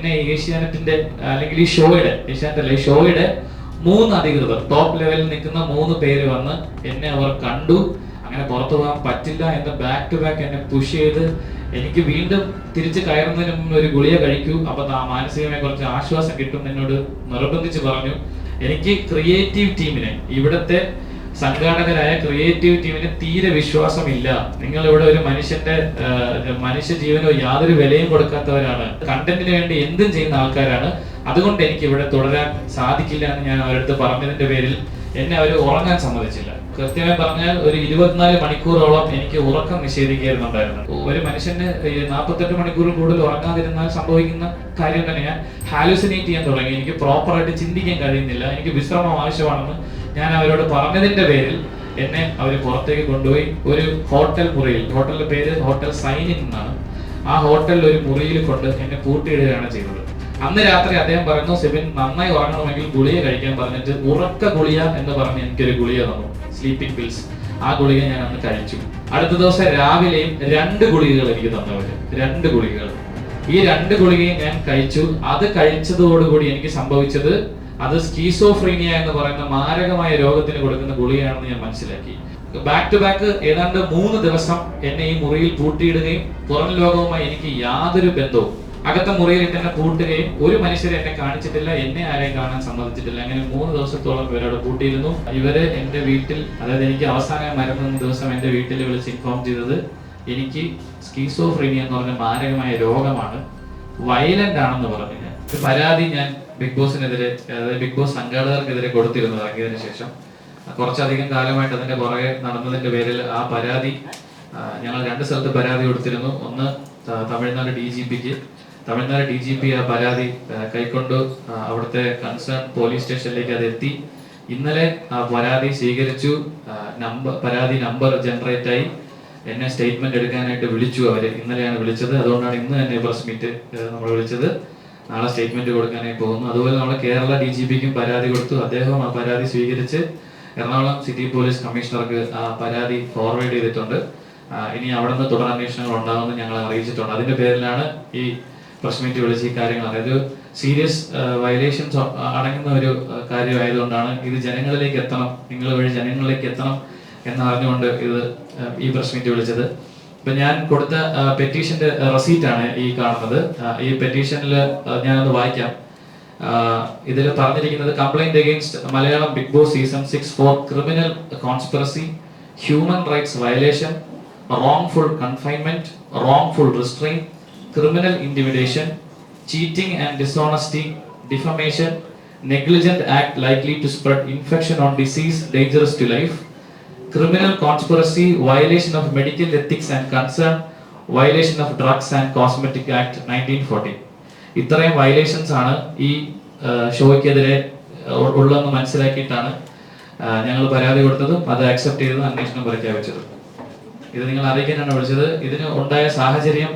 എന്നെ ഏഷ്യാനെറ്റിന്റെ അല്ലെങ്കിൽ ഈ ഷോയുടെ ഏഷ്യാനെറ്റ് അല്ല ഷോയുടെ മൂന്ന് അധികൃതർ ടോപ്പ് ലെവലിൽ നിൽക്കുന്ന മൂന്ന് പേര് വന്ന് എന്നെ അവർ കണ്ടു. അങ്ങനെ പുറത്തു പോകാൻ പറ്റില്ല എന്ന് ബാക്ക് ടു ബാക്ക് എന്നെ പുഷ് ചെയ്ത് എനിക്ക് വീണ്ടും തിരിച്ച് കയറുന്നതിന് മുമ്പ് ഒരു ഗുളിക കഴിക്കൂ. അപ്പൊ ആ മാനസികമായി കുറച്ച് ആശ്വാസം കിട്ടും എന്നോട് നിർബന്ധിച്ച് പറഞ്ഞു. എനിക്ക് ക്രിയേറ്റീവ് ടീമിനെ ഇവിടുത്തെ സംഘാടകരായ ക്രിയേറ്റീവ് ടീമിന് തീരെ വിശ്വാസമില്ല. നിങ്ങൾ ഇവിടെ ഒരു മനുഷ്യന്റെ മനുഷ്യ ജീവനോ യാതൊരു വിലയും കൊടുക്കാത്തവരാണ്. കണ്ടന്റിന് വേണ്ടി എന്തും ചെയ്യുന്ന ആൾക്കാരാണ്. അതുകൊണ്ട് എനിക്ക് ഇവിടെ തുടരാൻ സാധിക്കില്ല എന്ന് ഞാൻ അവരടുത്ത് പറഞ്ഞതിന്റെ പേരിൽ എന്നെ അവർ ഉറങ്ങാൻ സമ്മതിച്ചില്ല. കൃത്യമായി പറഞ്ഞാൽ ഒരു ഇരുപത്തിനാല് മണിക്കൂറോളം എനിക്ക് ഉറക്കം നിഷേധിക്കുന്നുണ്ടായിരുന്നു ഒരു മനുഷ്യന് നാൽപ്പത്തെട്ട് മണിക്കൂറിൽ കൂടുതൽ ഉറങ്ങാതിരുന്നാൽ സംഭവിക്കുന്ന കാര്യം തന്നെ ഞാൻ ഹാലുസിനേറ്റ് ചെയ്യാൻ തുടങ്ങി. എനിക്ക് പ്രോപ്പറായിട്ട് ചിന്തിക്കാൻ കഴിയുന്നില്ല. എനിക്ക് വിശ്രമം ആവശ്യമാണെന്ന് ഞാൻ അവരോട് പറഞ്ഞതിന്റെ പേരിൽ എന്നെ അവർ പുറത്തേക്ക് കൊണ്ടുപോയി ഒരു ഹോട്ടൽ മുറിയിൽ ഹോട്ടലിന്റെ പേര് ഹോട്ടൽ സൈനിൻ എന്നാണ്. ആ ഹോട്ടലിൽ ഒരു മുറിയിൽ കൊണ്ട് എന്നെ പൂട്ടിയിടുകയാണ് ചെയ്തത്. അന്ന് രാത്രി അദ്ദേഹം പറഞ്ഞു സെബിൻ നന്നായി ഉറങ്ങണമെങ്കിൽ ഗുളിക കഴിക്കാൻ പറഞ്ഞിട്ട് ഉറക്ക ഗുളിക എന്ന് പറഞ്ഞ് എനിക്കൊരു ഗുളിക തന്നു സ്ലീപ്പിംഗ് പിൽസ് ആ ഗുളിക ഞാൻ അന്ന് കഴിച്ചു. അടുത്ത ദിവസം രാവിലെയും രണ്ട് ഗുളികകൾ എനിക്ക് തന്നവര് രണ്ട് ഗുളികകൾ. ഈ രണ്ട് ഗുളികയും ഞാൻ കഴിച്ചു. അത് കഴിച്ചതോടുകൂടി എനിക്ക് സംഭവിച്ചത് അത് സ്കീസോഫ്രീനിയ എന്ന് പറയുന്ന മാരകമായ രോഗത്തിന് കൊടുക്കുന്ന ഗുളിയാണെന്ന് ഞാൻ മനസ്സിലാക്കി. ബാക്ക് ടു ബാക്ക് ഏതാണ്ട് മൂന്ന് ദിവസം എന്നെ ഈ മുറിയിൽ പൂട്ടിയിടുകയും പുറം ലോകവുമായി എനിക്ക് യാതൊരു ബന്ധവും അകത്തെ മുറിയിൽ തന്നെ പൂട്ടുകയും ഒരു മനുഷ്യരെ എന്നെ കാണിച്ചിട്ടില്ല എന്നെ ആരെയും കാണാൻ സമ്മതിച്ചിട്ടില്ല. അങ്ങനെ മൂന്ന് ദിവസത്തോളം ഇവരോട് പൂട്ടിയിരുന്നു. ഇവർ എന്റെ വീട്ടിൽ അതായത് എനിക്ക് അവസാനം മരുന്ന ദിവസം എന്റെ വീട്ടിൽ വിളിച്ച് ഇൻഫോം ചെയ്തത് എനിക്ക് സ്കീസോഫ്രീനിയ എന്ന് പറഞ്ഞ മാരകമായ രോഗമാണ്. വയലന്റ് ആണെന്ന് പറഞ്ഞു പരാതി ഞാൻ ബിഗ് ബോസിനെതിരെ അതായത് ബിഗ് ബോസ് സംഘാടകർക്കെതിരെ കൊടുത്തിരുന്നു ഇറങ്ങിയതിനു ശേഷം. കുറച്ചധികം കാലമായിട്ട് അതിന്റെ പുറകെ നടന്നതിന്റെ പേരിൽ ആ പരാതി ഞങ്ങൾ രണ്ട് സ്ഥലത്ത് പരാതി കൊടുത്തിരുന്നു. ഒന്ന് തമിഴ്നാട് ഡി ജി പിക്ക്. തമിഴ്നാട് ഡി ജി പി ആ പരാതി കൈക്കൊണ്ടു അവിടുത്തെ കൺസേൺ പോലീസ് സ്റ്റേഷനിലേക്ക് അത് എത്തി. ഇന്നലെ ആ പരാതി സ്വീകരിച്ചു. നമ്പർ പരാതി നമ്പർ ജനറേറ്റ് ആയി. എന്നെ സ്റ്റേറ്റ്മെന്റ് എടുക്കാനായിട്ട് വിളിച്ചു അവർ. ഇന്നലെയാണ് വിളിച്ചത്. അതുകൊണ്ടാണ് ഇന്ന് തന്നെ പ്രസ് മീറ്റ് നമ്മൾ വിളിച്ചത്. നാളെ സ്റ്റേറ്റ്മെന്റ് കൊടുക്കാനായി പോകുന്നു. അതുപോലെ നമ്മൾ കേരള ഡി ജി പിക്കും പരാതി കൊടുത്തു. അദ്ദേഹം ആ പരാതി സ്വീകരിച്ച് എറണാകുളം സിറ്റി പോലീസ് കമ്മീഷണർക്ക് ആ പരാതി ഫോർവേഡ് ചെയ്തിട്ടുണ്ട്. ഇനി അവിടെ നിന്ന് തുടർ അന്വേഷണങ്ങൾ ഉണ്ടാകുമെന്ന് ഞങ്ങൾ അറിയിച്ചിട്ടുണ്ട്. അതിന്റെ പേരിലാണ് ഈ പ്രസ് മീറ്റ് വിളിച്ച് ഈ കാര്യങ്ങൾ അതായത് സീരിയസ് വയലേഷൻസ് അടങ്ങുന്ന ഒരു കാര്യമായതുകൊണ്ടാണ് ഇത് ജനങ്ങളിലേക്ക് എത്തണം. നിങ്ങൾ വഴി ജനങ്ങളിലേക്ക് എത്തണം എന്നറിഞ്ഞുകൊണ്ട് ഇത് ഈ പ്രസ് മീറ്റ് വിളിച്ചത്. ഇപ്പൊ ഞാൻ കൊടുത്ത പെറ്റീഷന്റെ റെസീറ്റ് ആണ് ഈ കാണുന്നത്. ഈ പെറ്റീഷനിൽ ഞാൻ ഞാനൊന്ന് വായിക്കാം. ഇതിൽ പറഞ്ഞിരിക്കുന്നത് complaint against Malayalam Bigg Boss season six four criminal conspiracy human rights violation wrongful confinement wrongful restraint criminal intimidation cheating and dishonesty defamation negligent act likely to spread infection on disease dangerous to life criminal conspiracy, violation of medical ethics and concern, violation of drugs and cosmetic act 1940. ഇത്രയും violations ആണ് ഈ ഷോയ്ക്കെതിരെ ഉള്ളതെന്ന് മനസ്സിലാക്കിയിട്ടാണ് ഞങ്ങൾ പരാതി കൊടുത്തതും. അത് accept ചെയ്തതും അന്വേഷണം പ്രഖ്യാപിച്ചത് ഇത് നിങ്ങൾ അറിയിക്കാനാണ് വിളിച്ചത്. ഇതിന് ഉണ്ടായ സാഹചര്യം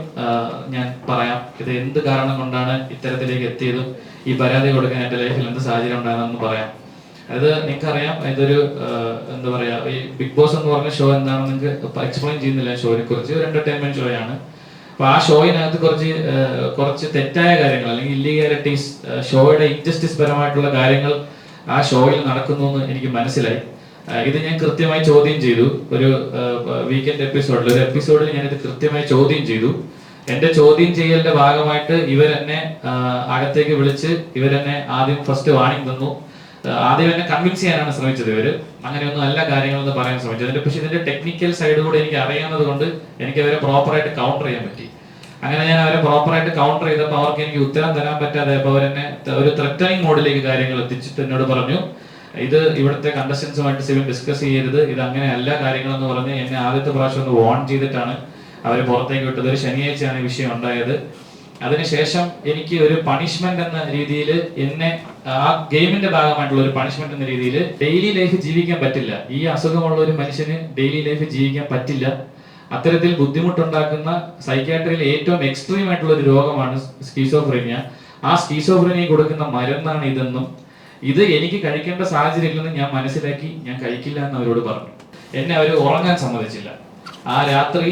ഞാൻ പറയാം. ഇത് എന്ത് കാരണം കൊണ്ടാണ് ഇത്തരത്തിലേക്ക് എത്തിയതും? ഈ പരാതി കൊടുക്കാൻ എന്റെ ലൈഫിൽ എന്ത് സാഹചര്യം ഉണ്ടായതെന്ന് പറയാം. അത് നിങ്ങൾക്കറിയാം. ഇതൊരു എന്താ പറയാ ഈ ബിഗ് ബോസ് എന്ന് പറഞ്ഞ ഷോ എന്താണെന്ന് നിങ്ങൾക്ക് എക്സ്പ്ലെയിൻ ചെയ്യുന്നില്ല ഷോയെ കുറിച്ച്. ഒരു എന്റർടൈൻമെന്റ് ഷോ ആണ്. അപ്പൊ ആ ഷോയിനകത്ത് കുറച്ച് കുറച്ച് തെറ്റായ കാര്യങ്ങൾ അല്ലെങ്കിൽ ഇല്ലീഗാലിറ്റീസ് ഷോയുടെ ഇൻജസ്റ്റിസ് പരമായിട്ടുള്ള കാര്യങ്ങൾ ആ ഷോയിൽ നടക്കുന്നു എന്ന് എനിക്ക് മനസ്സിലായി. ഇത് ഞാൻ കൃത്യമായി ചോദ്യം ചെയ്തു. ഒരു വീക്കെൻഡ് എപ്പിസോഡിൽ ഒരു എപ്പിസോഡിൽ ഞാൻ ഇത് കൃത്യമായി ചോദ്യം ചെയ്തു. എന്റെ ചോദ്യം ചെയ്യലിന്റെ ഭാഗമായിട്ട് ഇവരെന്നെ അകത്തേക്ക് വിളിച്ച് ഇവരെന്നെ ആദ്യം ഫസ്റ്റ് വാണിംഗ് തന്നു. ആദ്യം എന്നെ കൺവിൻസ് ചെയ്യാനാണ് ശ്രമിച്ചത്. ഇവർ അങ്ങനെയൊന്നും അല്ല കാര്യങ്ങളെന്ന് പറയാൻ ശ്രമിച്ചത്. അതിന്റെ പക്ഷെ ഇതിന്റെ ടെക്നിക്കൽ സൈഡ് കൂടെ എനിക്ക് അറിയാവുന്നത് കൊണ്ട് എനിക്ക് അവരെ പ്രോപ്പറായിട്ട് കൗണ്ടർ ചെയ്യാൻ പറ്റി. അങ്ങനെ ഞാൻ അവരെ പ്രോപ്പറായിട്ട് കൗണ്ടർ ചെയ്തപ്പോൾ അവർക്ക് എനിക്ക് ഉത്തരം തരാൻ പറ്റാതെ അപ്പോൾ അവരെന്നെ ഒരു ത്രെറ്റനിങ് മോഡിലേക്ക് കാര്യങ്ങൾ എത്തിച്ചിട്ട് എന്നോട് പറഞ്ഞു ഇത് ഇവിടുത്തെ കണ്ടസ്റ്റൻസുമായിട്ട് സിവിൽ ഡിസ്കസ് ചെയ്യരുത്. ഇത് അങ്ങനെ അല്ല കാര്യങ്ങളെന്ന് പറഞ്ഞ് എന്നെ ആദ്യത്തെ പ്രാവശ്യം ഒന്ന് വാൺ ചെയ്തിട്ടാണ് അവർ പുറത്തേക്ക് വിട്ടത്. ഒരു ശനിയാഴ്ചയാണ് ഈ വിഷയം ഉണ്ടായത്. അതിനുശേഷം എനിക്ക് ഒരു പണിഷ്മെന്റ് എന്ന രീതിയിൽ എന്നെ ആ ഗെയിമിന്റെ ഭാഗമായിട്ടുള്ള ഒരു പണിഷ്മെന്റ് എന്ന രീതിയിൽ ഡെയിലി ലൈഫ് ജീവിക്കാൻ പറ്റില്ല. ഈ അസുഖമുള്ള ഒരു മനുഷ്യന് ഡെയിലി ലൈഫ് ജീവിക്കാൻ പറ്റില്ല. അത്തരത്തിൽ ബുദ്ധിമുട്ടുണ്ടാക്കുന്ന സൈക്യാട്രിയിൽ ഏറ്റവും എക്സ്ട്രീം ആയിട്ടുള്ള ഒരു രോഗമാണ് സ്കീസോഫ്രീനിയ ആ സ്കീസോഫ്രീനിയ കൊടുക്കുന്ന മരുന്നാണ് ഇതെന്നും ഇത് എനിക്ക് കഴിക്കേണ്ട സാഹചര്യം ഇല്ലെന്ന് ഞാൻ മനസ്സിലാക്കി ഞാൻ കഴിക്കില്ല എന്ന് അവരോട് പറഞ്ഞു. എന്നെ അവർ ഉറങ്ങാൻ സമ്മതിച്ചില്ല. ആ രാത്രി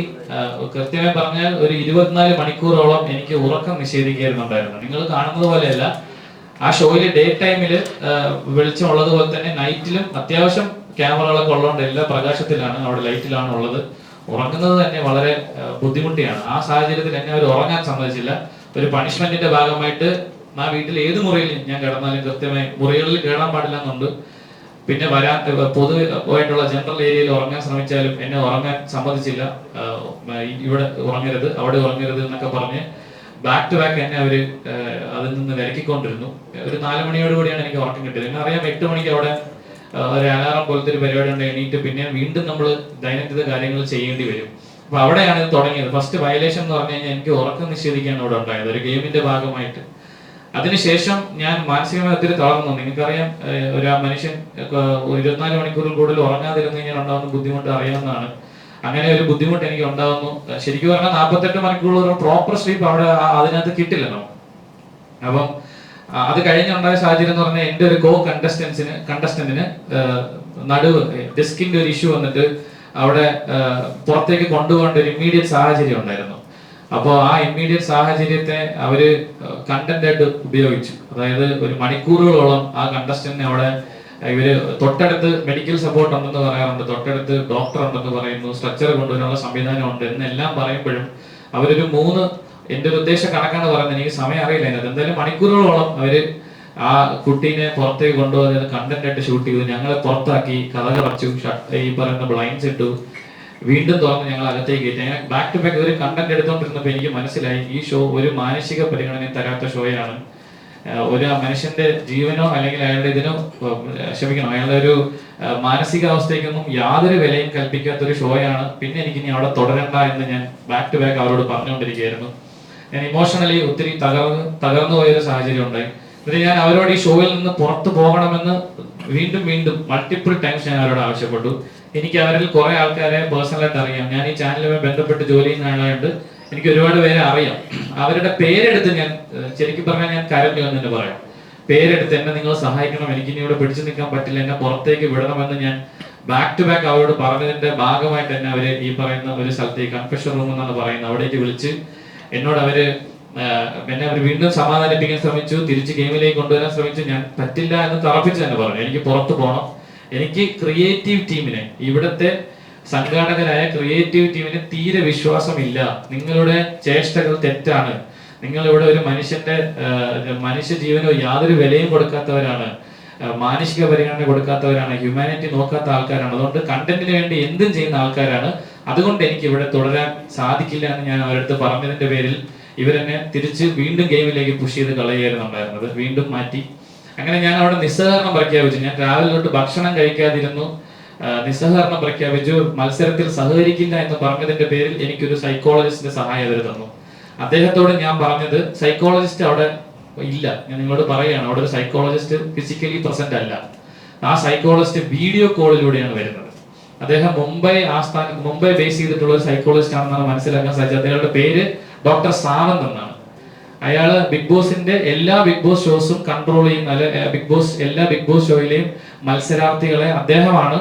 കൃത്യമായി പറഞ്ഞാൽ ഒരു ഇരുപത്തിനാല് മണിക്കൂറോളം എനിക്ക് ഉറക്കം നിഷേധിക്കുന്നുണ്ടായിരുന്നു നിങ്ങൾ കാണുന്നത് പോലെയല്ല. ആ ഷോയിൽ ഡേ ടൈമിൽ വെളിച്ചം ഉള്ളതുപോലെ തന്നെ നൈറ്റിലും അത്യാവശ്യം ക്യാമറകളൊക്കെ ഉള്ളതുകൊണ്ട് എല്ലാ പ്രകാശത്തിലാണ് അവിടെ ലൈറ്റിലാണ് ഉള്ളത്. ഉറങ്ങുന്നത് തന്നെ വളരെ ബുദ്ധിമുട്ടിയാണ്. ആ സാഹചര്യത്തിൽ എന്നെ അവർ ഉറങ്ങാൻ സമ്മതിച്ചില്ല. ഒരു പണിഷ്മെന്റിന്റെ ഭാഗമായിട്ട് ആ വീട്ടിൽ ഏത് മുറിയിൽ ഞാൻ കിടന്നാലും കൃത്യമായി മുറികളിൽ കയറാൻ പാടില്ല എന്നുണ്ട്. പിന്നെ വരാൻ പൊതുവായിട്ടുള്ള ജനറൽ ഏരിയയിൽ ഉറങ്ങാൻ ശ്രമിച്ചാലും എന്നെ ഉറങ്ങാൻ സമ്മതിച്ചില്ല. ഇവിടെ ഉറങ്ങരുത് അവിടെ ഉറങ്ങരുത് എന്നൊക്കെ പറഞ്ഞ് ബാക്ക് ടു ബാക്ക് എന്നെ ആഹ് അതിൽ നിന്ന് വിലക്കിക്കൊണ്ടിരുന്നു. ഒരു നാല് മണിയോട് കൂടിയാണ് എനിക്ക് ഉറക്കം കിട്ടിയത്. എന്നെ അറിയാം എട്ട് മണിക്ക് അവിടെ ഒരു അലാറം പോലത്തെ ഒരു പരിപാടി ഉണ്ട് എണീറ്റ് പിന്നെ വീണ്ടും നമ്മൾ ദൈനംദിന കാര്യങ്ങൾ ചെയ്യേണ്ടി വരും. അപ്പൊ അവിടെയാണ് ഇത് തുടങ്ങിയത്. ഫസ്റ്റ് വയലേഷൻ എന്ന് പറഞ്ഞു കഴിഞ്ഞാൽ എനിക്ക് ഉറക്കം നിഷേധിക്കാണ് അവിടെ ഉണ്ടായത്. ഒരു ഗെയിമിന്റെ ഭാഗമായിട്ട്. അതിനുശേഷം ഞാൻ മാനസികമായി ഒത്തിരി തളർന്നു നിങ്ങൾക്കറിയാം ഒരാ ഒരു മനുഷ്യൻ ഒരു ഇരുപത്തിനാല് മണിക്കൂറിൽ കൂടുതൽ ഉറങ്ങാതിരുന്നു കഴിഞ്ഞാൽ ഉണ്ടാകുന്ന ബുദ്ധിമുട്ട് അറിയാവുന്നതാണ്. അങ്ങനെ ഒരു ബുദ്ധിമുട്ട് എനിക്ക് ഉണ്ടാകുന്നു ശരിക്കും പറഞ്ഞാൽ നാൽപ്പത്തെട്ട് മണിക്കൂർ പ്രോപ്പർ സ്ലീപ്പ് അവിടെ അതിനകത്ത് കിട്ടില്ല നമുക്ക് അപ്പം അത് കഴിഞ്ഞുണ്ടായ സാഹചര്യം എന്ന് പറഞ്ഞാൽ എന്റെ ഒരു കോ കണ്ടസ്റ്റൻസിന് കണ്ടസ്റ്റന്റിന് നടുവ് ഡിസ്കിന്റെ ഒരു ഇഷ്യൂ വന്നിട്ട് അവിടെ പുറത്തേക്ക് കൊണ്ടുപോകേണ്ട ഒരു ഇമ്മീഡിയറ്റ് സാഹചര്യം ഉണ്ടായിരുന്നു. അപ്പോൾ ആ ഇമ്മീഡിയറ്റ് സാഹചര്യത്തെ അവർ കണ്ടന്റായിട്ട് ഉപയോഗിച്ചു. അതായത് ഒരു മണിക്കൂറുകളോളം ആ കണ്ടസ്റ്റന്റിനെ അവിടെ ഇവർ തൊട്ടടുത്ത് മെഡിക്കൽ സപ്പോർട്ട് ഉണ്ടെന്ന് പറയാറുണ്ട് തൊട്ടടുത്ത് ഡോക്ടർ ഉണ്ടെന്ന് പറയുന്നു സ്ട്രക്ചർ കൊണ്ടുവരാനുള്ള സംവിധാനം ഉണ്ട് എന്നെല്ലാം പറയുമ്പോഴും അവരൊരു മൂന്ന് എന്റെ ഒരു ഉദ്ദേശ കണക്കാണ് പറയുന്നത് എനിക്ക് സമയം അറിയില്ല അതിനകത്ത്. എന്തായാലും മണിക്കൂറുകളോളം അവർ ആ കുട്ടീനെ പുറത്തേക്ക് കൊണ്ടുപോകുന്നത് കണ്ടന്റ് ആയിട്ട് ഷൂട്ട് ചെയ്തു ഞങ്ങളെ പുറത്താക്കി കഥ ഷട്ട് ഈ പറയുന്ന ബ്ലൈൻഡ്സ് ഇട്ടു വീണ്ടും തുറന്ന് ഞങ്ങൾ അകത്തേക്ക് കയറ്റി ബാക്ക് ടു ബാക്ക് ഒരു കണ്ടന്റ് എടുത്തോണ്ടിരുന്നപ്പോൾ എനിക്ക് മനസ്സിലായി ഈ ഷോ ഒരു മാനസിക പരിഗണന തരാത്ത ഷോയാണ് ഒരു മനുഷ്യന്റെ ജീവനോ അല്ലെങ്കിൽ അയാളുടെ ഇതിനോ ക്ഷമിക്കണം അയാളുടെ ഒരു മാനസികാവസ്ഥയ്ക്കൊന്നും യാതൊരു വിലയും കൽപ്പിക്കാത്ത ഒരു ഷോയാണ് പിന്നെ എനിക്ക് ഇനി അവിടെ തുടരണ്ട എന്ന് ഞാൻ ബാക്ക് ടു ബാക്ക് അവരോട് പറഞ്ഞുകൊണ്ടിരിക്കുകയായിരുന്നു. ഞാൻ ഇമോഷണലി ഒത്തിരി തകർന്ന് തകർന്നു പോയൊരു സാഹചര്യം ഉണ്ടായി എന്നിട്ട് ഞാൻ അവരോട് ഈ ഷോയിൽ നിന്ന് പുറത്തു പോകണമെന്ന് വീണ്ടും വീണ്ടും മൾട്ടിപ്പിൾ ടൈംസ് ഞാൻ അവരോട് ആവശ്യപ്പെട്ടു. എനിക്ക് അവരിൽ കുറെ ആൾക്കാരെ പേഴ്സണലായിട്ട് അറിയാം. ഞാൻ ഈ ചാനലുമായി ബന്ധപ്പെട്ട് ജോലി ചെയ്യുന്ന ആളായതുകൊണ്ട് എനിക്ക് ഒരുപാട് പേരെ അറിയാം. അവരുടെ പേരെടുത്ത് ഞാൻ ശരിക്കും പറഞ്ഞാൽ ഞാൻ കരഞ്ഞു എന്ന് തന്നെ പറയാം. പേരെടുത്ത് എന്നെ നിങ്ങൾ സഹായിക്കണം എനിക്ക് ഇനി ഇവിടെ പിടിച്ചു നിൽക്കാൻ പറ്റില്ല എന്നെ പുറത്തേക്ക് വിടണമെന്ന് ഞാൻ ബാക്ക് ടു ബാക്ക് അവരോട് പറഞ്ഞതിന്റെ ഭാഗമായിട്ട് തന്നെ അവർ ഈ പറയുന്ന ഒരു സ്ഥലത്തേക്ക് കൺഫെഷൻ റൂം എന്നാണ് പറയുന്നത്. അവിടേക്ക് വിളിച്ച് എന്നോട് അവർ എന്നെ അവർ വീണ്ടും സമാധാനിപ്പിക്കാൻ ശ്രമിച്ചു തിരിച്ച് ഗെയിമിലേക്ക് കൊണ്ടുവരാൻ ശ്രമിച്ചു. ഞാൻ പറ്റില്ല എന്ന് തറപ്പിച്ച് തന്നെ പറഞ്ഞു. എനിക്ക് പുറത്തു പോകണം എനിക്ക് ക്രിയേറ്റീവ് ടീമിനെ ഇവിടുത്തെ സംഘാടകരായ ക്രിയേറ്റീവ് ടീമിന് തീരെ വിശ്വാസമില്ല. നിങ്ങളുടെ ചേഷ്ടകൾ തെറ്റാണ്. നിങ്ങൾ ഇവിടെ ഒരു മനുഷ്യന്റെ മനുഷ്യ ജീവനോ യാതൊരു വിലയും കൊടുക്കാത്തവരാണ്. മാനുഷിക പരിഗണന കൊടുക്കാത്തവരാണ്. ഹ്യൂമാനിറ്റി നോക്കാത്ത ആൾക്കാരാണ്. അതുകൊണ്ട് കണ്ടന്റിന് വേണ്ടി എന്തും ചെയ്യുന്ന ആൾക്കാരാണ്. അതുകൊണ്ട് എനിക്ക് ഇവിടെ തുടരാൻ സാധിക്കില്ല എന്ന് ഞാൻ അവരടുത്ത് പറഞ്ഞതിന്റെ പേരിൽ ഇവരെന്നെ തിരിച്ച് വീണ്ടും ഗെയിമിലേക്ക് പുഷ് ചെയ്ത് കളയുകയായിരുന്നു ഉണ്ടായിരുന്നത്. വീണ്ടും മാറ്റി അങ്ങനെ ഞാൻ അവിടെ നിസ്സഹകരണം പ്രഖ്യാപിച്ചു. ഞാൻ രാവിലെ തൊട്ട് ഭക്ഷണം കഴിക്കാതിരുന്നു. നിസ്സഹകരണം പ്രഖ്യാപിച്ചു. മത്സരത്തിൽ സഹകരിക്കില്ല എന്ന് പറഞ്ഞതിന്റെ പേരിൽ എനിക്കൊരു സൈക്കോളജിസ്റ്റിന്റെ സഹായം അവർ തന്നു. അദ്ദേഹത്തോട് ഞാൻ പറഞ്ഞത് സൈക്കോളജിസ്റ്റ് അവിടെ ഇല്ല. ഞാൻ നിങ്ങളോട് പറയുകയാണ് അവിടെ ഒരു സൈക്കോളജിസ്റ്റ് ഫിസിക്കലി പ്രസന്റ് അല്ല. ആ സൈക്കോളജിസ്റ്റ് വീഡിയോ കോളിലൂടെയാണ് വരുന്നത്. അദ്ദേഹം മുംബൈ ആസ്ഥാന മുംബൈ ബേസ് ചെയ്തിട്ടുള്ള ഒരു സൈക്കോളജിസ്റ്റ് ആണെന്നാണ് മനസ്സിലാക്കാൻ സാധിച്ചത്. അദ്ദേഹത്തിന്റെ പേര് ഡോക്ടർ സാവന്ത് എന്നാണ്. അയാൾ ബിഗ് ബോസിന്റെ എല്ലാ ബിഗ് ബോസ് ഷോസും കൺട്രോൾ ചെയ്യുന്ന ബിഗ് ബോസ് എല്ലാ ബിഗ് ബോസ് ഷോയിലെയും മത്സരാർത്ഥികളെ അദ്ദേഹമാണ്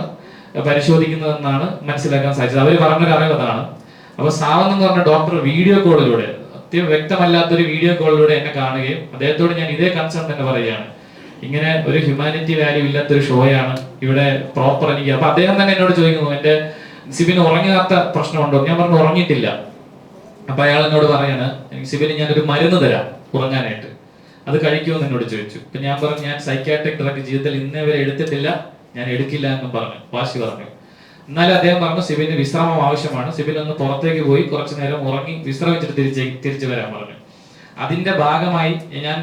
പരിശോധിക്കുന്നതെന്നാണ് മനസ്സിലാക്കാൻ സാധിച്ചത്. അവർ പറഞ്ഞ കാര്യം അതാണ്. അപ്പൊ സാവന്ന് പറഞ്ഞ ഡോക്ടർ വീഡിയോ കോളിലൂടെ അത്യം വ്യക്തമല്ലാത്തൊരു വീഡിയോ കോളിലൂടെ എന്നെ കാണുകയും അദ്ദേഹത്തോട് ഞാൻ ഇതേ കൺസേൺ തന്നെ പറയുകയാണ്. ഇങ്ങനെ ഒരു ഹ്യൂമാനിറ്റി വാല്യൂ ഇല്ലാത്തൊരു ഷോയാണ് ഇവിടെ പ്രോപ്പർ എനിക്ക്. അപ്പൊ അദ്ദേഹം തന്നെ എന്നോട് ചോദിക്കുന്നു എന്റെ സിബിന് ഉറങ്ങാത്ത പ്രശ്നമുണ്ടോ? ഞാൻ പറഞ്ഞു ഉറങ്ങിയിട്ടില്ല. അപ്പൊ അയാൾ എന്നോട് പറയാണ് എനിക്ക് സിബിന് ഞാനൊരു മരുന്ന് തരാം ഉറങ്ങാനായിട്ട്. അത് കഴിക്കുമെന്ന് എന്നോട് ചോദിച്ചു. അപ്പൊ ഞാൻ പറഞ്ഞു ഞാൻ സൈക്കാട്രിക് ഡ്രഗ് ജീവിതത്തിൽ ഇന്നേ വരെ എടുത്തിട്ടില്ല ഞാൻ എടുക്കില്ല എന്ന് പറഞ്ഞു വാശി പറഞ്ഞു. എന്നാലും അദ്ദേഹം പറഞ്ഞു സിബിന് വിശ്രമം ആവശ്യമാണ്. സിബിൻ ഒന്ന് പുറത്തേക്ക് പോയി കുറച്ചു നേരം ഉറങ്ങി വിശ്രമിച്ചിട്ട് തിരിച്ച് തിരിച്ചു വരാൻ പറഞ്ഞു. അതിന്റെ ഭാഗമായി ഞാൻ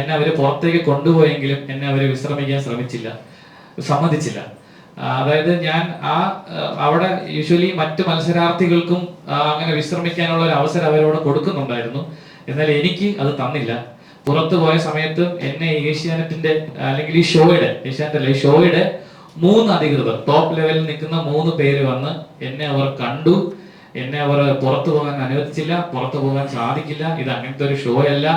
എന്നെ അവർ പുറത്തേക്ക് കൊണ്ടുപോയെങ്കിലും എന്നെ അവർ വിശ്രമിക്കാൻ ശ്രമിച്ചില്ല സമ്മതിച്ചില്ല. അതായത് ഞാൻ ആ അവിടെ യൂഷ്വലി മറ്റു മത്സരാർത്ഥികൾക്കും അങ്ങനെ വിശ്രമിക്കാനുള്ള ഒരു അവസരം അവരോട് കൊടുക്കുന്നുണ്ടായിരുന്നു. എന്നാൽ എനിക്ക് അത് തന്നില്ല. പുറത്തു പോയ സമയത്ത് എന്നെ ഏഷ്യാനെറ്റിന്റെ അല്ലെങ്കിൽ ഈ ഷോയുടെ ഏഷ്യാനെറ്റ് ഈ ഷോയുടെ മൂന്ന് അധികൃതർ ടോപ്പ് ലെവലിൽ നിൽക്കുന്ന മൂന്ന് പേര് വന്ന് എന്നെ അവർ കണ്ടു. എന്നെ അവർ പുറത്തു പോകാൻ അനുവദിച്ചില്ല പുറത്തു പോകാൻ സാധിക്കില്ല. ഇത് അങ്ങനത്തെ ഒരു ഷോ അല്ല.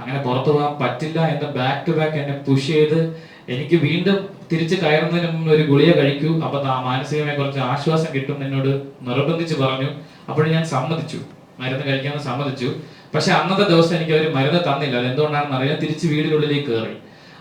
അങ്ങനെ പുറത്തു പോകാൻ പറ്റില്ല എന്ന് ബാക്ക് ടു ബാക്ക് എന്നെ പുഷ് ചെയ്ത് എനിക്ക് വീണ്ടും തിരിച്ച് കയറുന്നതിന് മുമ്പ് ഒരു ഗുളിക കഴിക്കൂ. അപ്പൊ ആ മാനസികമായി കുറച്ച് ആശ്വാസം കിട്ടും എന്നോട് നിർബന്ധിച്ച് പറഞ്ഞു. അപ്പോൾ ഞാൻ സമ്മതിച്ചു. മരുന്ന് കഴിക്കാമെന്ന് സമ്മതിച്ചു. പക്ഷെ അന്നത്തെ ദിവസം എനിക്ക് അവർ മരുന്ന് തന്നില്ല. അത് എന്തുകൊണ്ടാണെന്ന് അറിയാം തിരിച്ച് വീടിനുള്ളിലേക്ക് കയറി.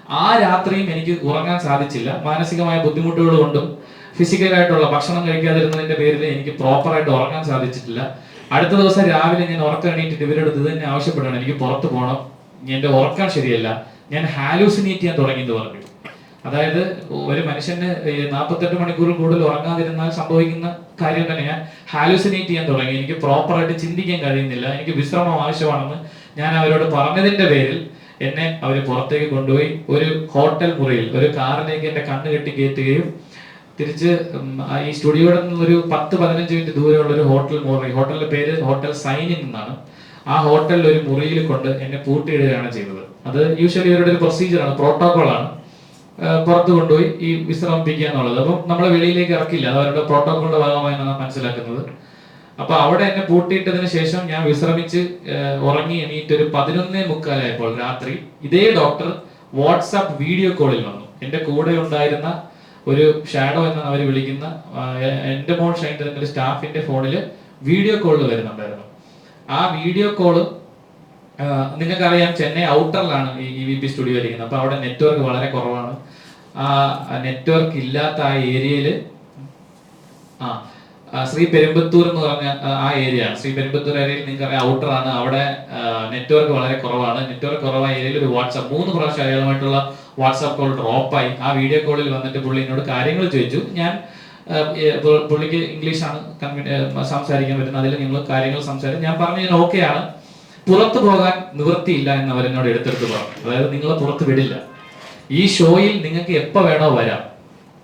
ആ രാത്രിയും എനിക്ക് ഉറങ്ങാൻ സാധിച്ചില്ല. മാനസികമായ ബുദ്ധിമുട്ടുകൾ കൊണ്ടും ഫിസിക്കലായിട്ടുള്ള ഭക്ഷണം കഴിക്കാതിരുന്നതിന്റെ പേരിൽ എനിക്ക് പ്രോപ്പറായിട്ട് ഉറങ്ങാൻ സാധിച്ചിട്ടില്ല. അടുത്ത ദിവസം രാവിലെ ഞാൻ ഉറക്കം എണീറ്റിട്ട് ഇവരോട് ഇത് തന്നെ ആവശ്യപ്പെടണം. എനിക്ക് പുറത്തു പോകണം എന്റെ ഉറക്കം ശരിയല്ല. ഞാൻ ഹാലൂസിനേറ്റ് ചെയ്യാൻ തുടങ്ങി എന്ന് പറഞ്ഞു. അതായത് ഒരു മനുഷ്യന് നാൽപ്പത്തെട്ട് മണിക്കൂർ കൂടുതൽ ഉറങ്ങാതിരുന്നാൽ സംഭവിക്കുന്ന കാര്യം തന്നെ ഞാൻ ഹാലുസിനേറ്റ് ചെയ്യാൻ തുടങ്ങി. എനിക്ക് പ്രോപ്പറായിട്ട് ചിന്തിക്കാൻ കഴിയുന്നില്ല. എനിക്ക് വിശ്രമം ആവശ്യമാണെന്ന് ഞാൻ അവരോട് പറഞ്ഞതിന്റെ പേരിൽ എന്നെ അവർ പുറത്തേക്ക് കൊണ്ടുപോയി ഒരു ഹോട്ടൽ മുറിയിൽ ഒരു കാറിലേക്ക് എന്റെ കണ്ണ് കെട്ടി കയറ്റുകയും തിരിച്ച് ഈ സ്റ്റുഡിയോയിൽ നിന്ന് ഒരു പത്ത് പതിനഞ്ച് മിനിറ്റ് ദൂരെയുള്ള ഒരു ഹോട്ടൽ മുറി ഹോട്ടലിന്റെ പേര് ഹോട്ടൽ സൈനിൻ എന്നാണ് ആ ഹോട്ടലിൽ ഒരു മുറിയിൽ കൊണ്ട് എന്നെ പൂട്ടിയിടുകയാണ് ചെയ്തത്. അത് യൂഷ്വലി ഇവരുടെ ഒരു പ്രൊസീജിയറാണ് പ്രോട്ടോകോളാണ് പുറത്ത് കൊണ്ടുപോയി ഈ വിശ്രമിപ്പിക്കുക എന്നുള്ളത്. അപ്പം നമ്മളെ വെളിയിലേക്ക് ഇറക്കില്ല. അത് അവരുടെ പ്രോട്ടോകോളിന്റെ ഭാഗമായാണ് നാം മനസ്സിലാക്കുന്നത്. അപ്പൊ അവിടെ എന്നെ പൂട്ടിയിട്ടതിന് ശേഷം ഞാൻ വിശ്രമിച്ച് ഉറങ്ങി എണീറ്റ് ഒരു പതിനൊന്നേ മുക്കാലായപ്പോൾ രാത്രി ഇതേ ഡോക്ടർ വാട്സാപ്പ് വീഡിയോ കോളിൽ വന്നു. എന്റെ കൂടെ ഉണ്ടായിരുന്ന ഒരു ഷാഡോ എന്ന് അവർ വിളിക്കുന്ന എന്റെ മോൾ ഷൈന്റെ സ്റ്റാഫിന്റെ ഫോണിൽ വീഡിയോ കോളിൽ വരുന്നുണ്ടായിരുന്നു. ആ വീഡിയോ കോൾ നിങ്ങൾക്കറിയാം ചെന്നൈ ഔട്ടറിലാണ് ഈ ഇ വി പി സ്റ്റുഡിയോ ഇരിക്കുന്നത്. അപ്പൊ അവിടെ നെറ്റ്വർക്ക് വളരെ കുറവാണ്. ആ നെറ്റ്വർക്ക് ഇല്ലാത്ത ആ ഏരിയയിൽ ആ ശ്രീ പെരുമ്പത്തൂർ എന്ന് പറഞ്ഞ ആ, ഏരിയ ശ്രീ പെരുമ്പത്തൂർ ഏരിയയിൽ നിങ്ങൾക്ക് അറിയാം ഔട്ടറാണ്. അവിടെ നെറ്റ്വർക്ക് വളരെ കുറവാണ്. നെറ്റ്വർക്ക് കുറവായ ഏരിയയിൽ ഒരു വാട്സാപ്പ് മൂന്ന് പ്രാവശ്യം അയാളുമായിട്ടുള്ള വാട്സാപ്പ് കോൾ ഡ്രോപ്പായി ആ വീഡിയോ കോളിൽ വന്നിട്ട് പുള്ളി എന്നോട് കാര്യങ്ങൾ ചോദിച്ചു. ഞാൻ പുള്ളിക്ക് ഇംഗ്ലീഷാണ് സംസാരിക്കാൻ പറ്റുന്നത്. അതിൽ നിങ്ങൾ കാര്യങ്ങൾ സംസാരിക്കും. ഞാൻ പറഞ്ഞു ഞാൻ ആണ് പുറത്തു പോകാൻ നിവൃത്തിയില്ല എന്ന് അവരെന്നോട് എടുത്തെടുത്ത് പറഞ്ഞു. അതായത് നിങ്ങളെ പുറത്ത് വിടില്ല. ഈ ഷോയിൽ നിങ്ങൾക്ക് എപ്പോൾ വേണോ വരാം.